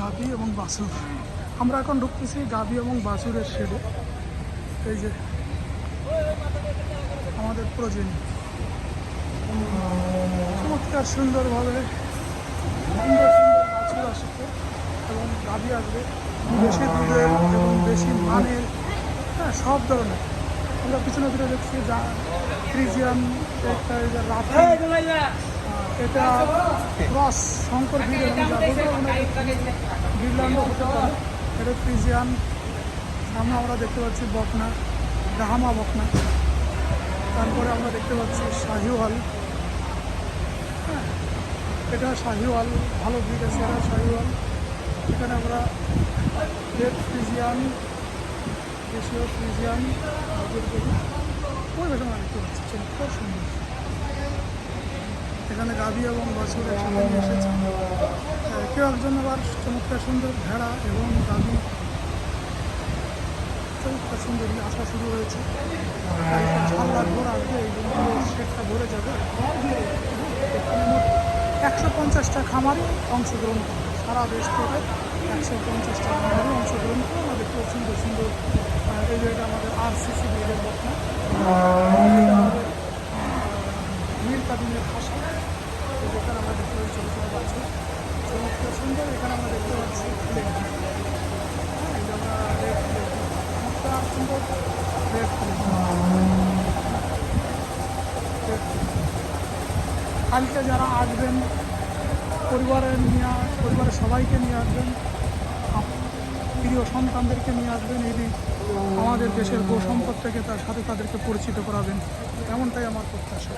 গাভি এবং বাসুর আমরা এখন ঢুকতেছি গাভি এবং বাছুরের শেডে। এই যে আমাদের প্রজেনি। চমৎকার, সুন্দরভাবে সুন্দর সুন্দর বাছুর আসছে এবং গাভি আসবে। বেশি দুধের এবং বেশি মানের হ্যাঁ সব ধরনের। আমরা পিছনে ফিরে দেখছি যা ফ্রিজিয়ান একটা রাফি এটা ক্রস শঙ্কর ভিড় এবং পারে এটা ফ্রিজিয়ান। সামনে আমরা দেখতে পাচ্ছি বকনা ডাহামা বকনা। তারপরে আমরা দেখতে পাচ্ছি শাহিওয়াল। হ্যাঁ এটা শাহিওয়াল ভালো ব্রিড আছে এটা শাহিওয়াল। এখানে আমরা রেড ফ্রিজিয়ান দেশীয় ফ্রিজিয়ান পরিবেশ আমরা দেখতে পাচ্ছি। চমৎকার সুন্দর। এখানে গাভী এবং বাছুর একসাথে নিয়ে এসেছে। কেউ একজন আবার চমৎকার সুন্দর ভেড়া এবং গাভি। চমৎকার সুন্দর আসা শুরু হয়েছে। ঝাল্লার ভোর আসবে সেটটা ভরে যাবে। একশো পঞ্চাশটা খামারি অংশগ্রহণ করে সারা দেশ থেকে একশো পঞ্চাশটা খামারি অংশগ্রহণ করে আমাদের খুব সুন্দর সুন্দর এই জায়গাটা আমাদের আর সিসি বিলের বটনা কাবিনের ভাষা যেখানে আমরা দেখতে পাচ্ছি ছোটো ছোটো বাচ্চা চমৎকার সুন্দর এখানে আমরা দেখতে পাচ্ছি প্লেট সুন্দর রেড প্লেট কালকে যারা আসবেন, পরিবারের নিয়ে, পরিবারের সবাইকে নিয়ে আসবেন, প্রিয় সন্তানদেরকে নিয়ে আসবেন, এই আমাদের দেশের গো সম্পদ থেকে তার সাথে তাদেরকে পরিচিত করাবেন, এমনটাই আমার প্রত্যাশা।